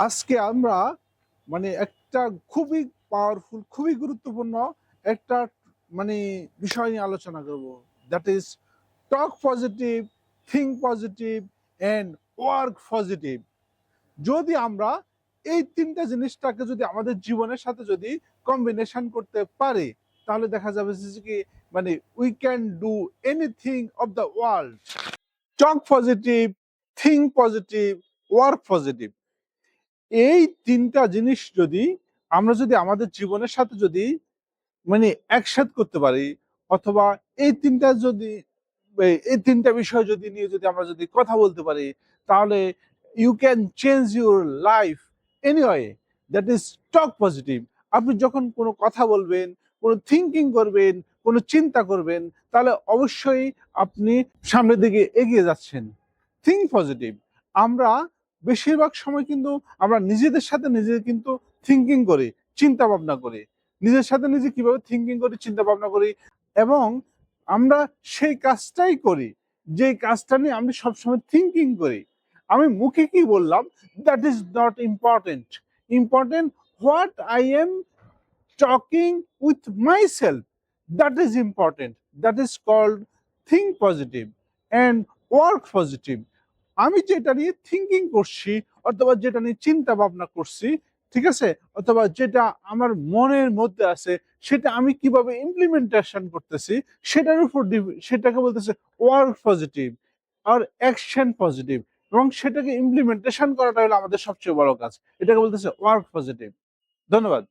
আজকে আমরা মানে একটা খুবই পাওয়ারফুল খুবই গুরুত্বপূর্ণ একটা মানে বিষয় নিয়ে আলোচনা করব। That is talk positive think positive and work positive যদি আমরা এই তিনটা জিনিসটাকে যদি আমাদের জীবনের সাথে যদি কম্বিনেশন করতে পারি, তাহলে দেখা যাবে কি মানে we can do anything of the world talk positive think positive work positive এই তিনটা জিনিস যদি আমরা যদি আমাদের জীবনের সাথে যদি মানে একসাথ করতে পারি, অথবা এই তিনটা যদি, এই- তিনটা বিষয় যদি নিয়ে যদি আমরা যদি কথা বলতে পারি, তাহলে you can change your life anyway that is talk positive আপনি যখন কোনো কথা বলবেন, কোনো থিঙ্কিং করবেন, কোনো চিন্তা করবেন, তাহলে অবশ্যই আপনি সামনের দিকে এগিয়ে যাচ্ছেন। থিঙ্ক পজিটিভ আমরা বেশিরভাগ সময় কিন্তু আমরা নিজেদের সাথে নিজে কিন্তু থিঙ্কিং করি, চিন্তা ভাবনা করি। নিজের সাথে নিজে কীভাবে থিঙ্কিং করি, চিন্তা ভাবনা করি এবং আমরা সেই কাজটাই করি যে কাজটা নিয়ে আমি সবসময় থিঙ্কিং করি। আমি মুখে কি বললাম? That is not important important what I am talking with myself that is important that is called think positive and work positive আমি যেটা নিয়ে থিঙ্কিং করছি, অথবা যেটা নিয়ে চিন্তা ভাবনা করছি, ঠিক আছে? অথবা যেটা আমার মনের মধ্যে আছে, সেটা আমি কীভাবে ইমপ্লিমেন্টেশন করতেছি, সেটার উপর সেটাকে বলতেছে ওয়ার্ক পজিটিভ আর অ্যাকশন পজিটিভ এবং সেটাকে ইমপ্লিমেন্টেশন করাটা হলো আমাদের সবচেয়ে বড় কাজ। এটাকে বলতেছে ওয়ার্ক পজিটিভ ধন্যবাদ।